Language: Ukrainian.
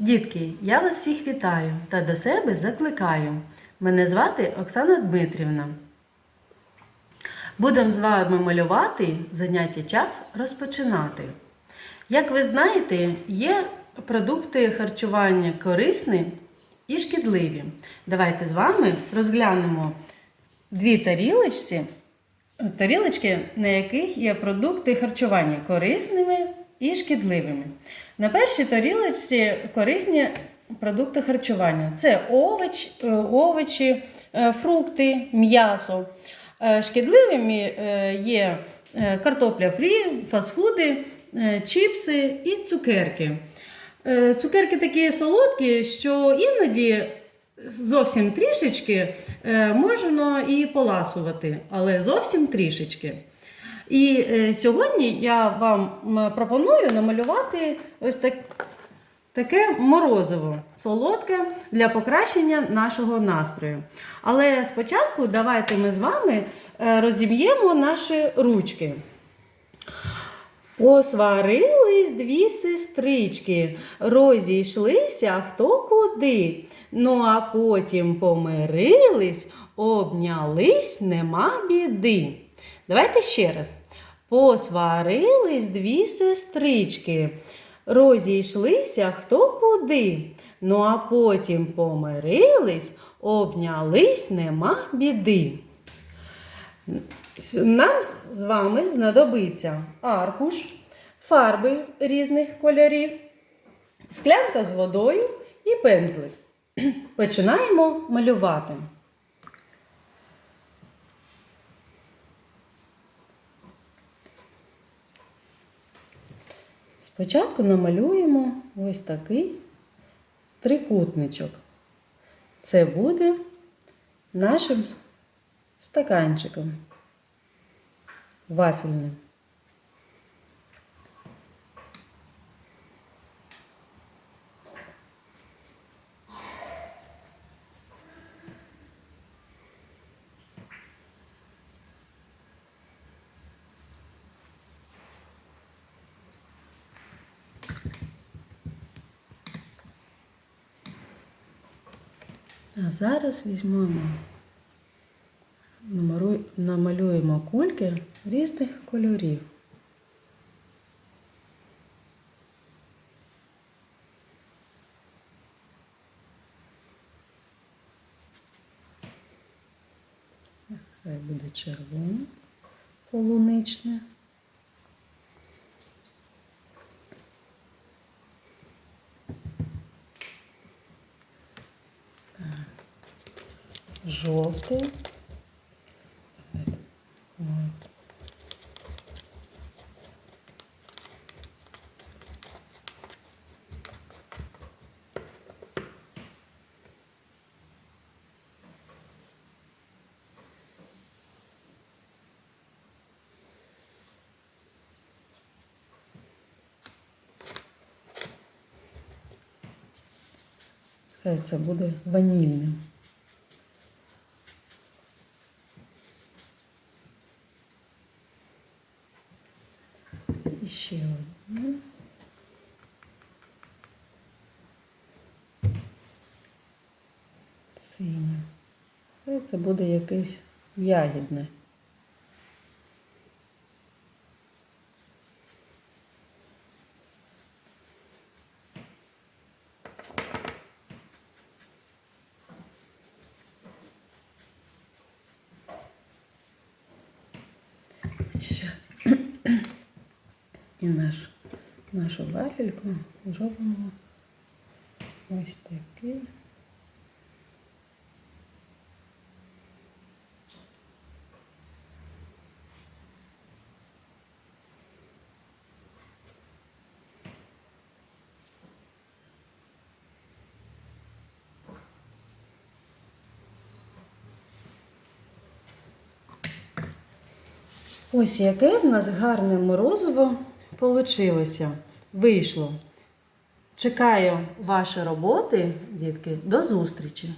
Дітки, я вас всіх вітаю та до себе закликаю. Мене звати Оксана Дмитрівна. Будемо з вами малювати заняття час розпочинати. Як ви знаєте, є продукти харчування корисні і шкідливі. Давайте з вами розглянемо дві тарілочці, тарілочки, на яких є продукти харчування корисними і шкідливими. На першій тарілочці корисні продукти харчування. Це овоч, е, овочі, е, фрукти, м'ясо. Е, Шкідливими є картопля фрі, фастфуди, чіпси і цукерки. Цукерки такі солодкі, що іноді зовсім трішечки можна і поласувати, але зовсім трішечки. І е, сьогодні я вам пропоную намалювати ось так, таке морозиво солодке для покращення нашого настрою. Але спочатку давайте ми з вами е, розім'ємо наші ручки. Посварились дві сестрички, розійшлися хто куди. Ну а потім помирились, обнялись, нема біди. Давайте ще раз. Посварились дві сестрички, розійшлися хто куди. Ну а потім помирились, обнялись, нема біди. Нам з вами знадобиться аркуш, фарби різних кольорів, склянка з водою і пензлик. Починаємо малювати. Спочатку намалюємо ось такий трикутничок. Це буде нашим стаканчиком вафельним. А зараз візьмемо, намалюємо кульки різних кольорів. Хай буде червоне, полуничне. Жовтий. Хай це буде ванільним. Ще одну. Синє. Це буде якесь ягідне. І щас і наш, нашу вафельку зробимо ось такий. Ось яке в нас гарне морозиво получилося. Вийшло. Чекаю ваші роботи, дітки, до зустрічі!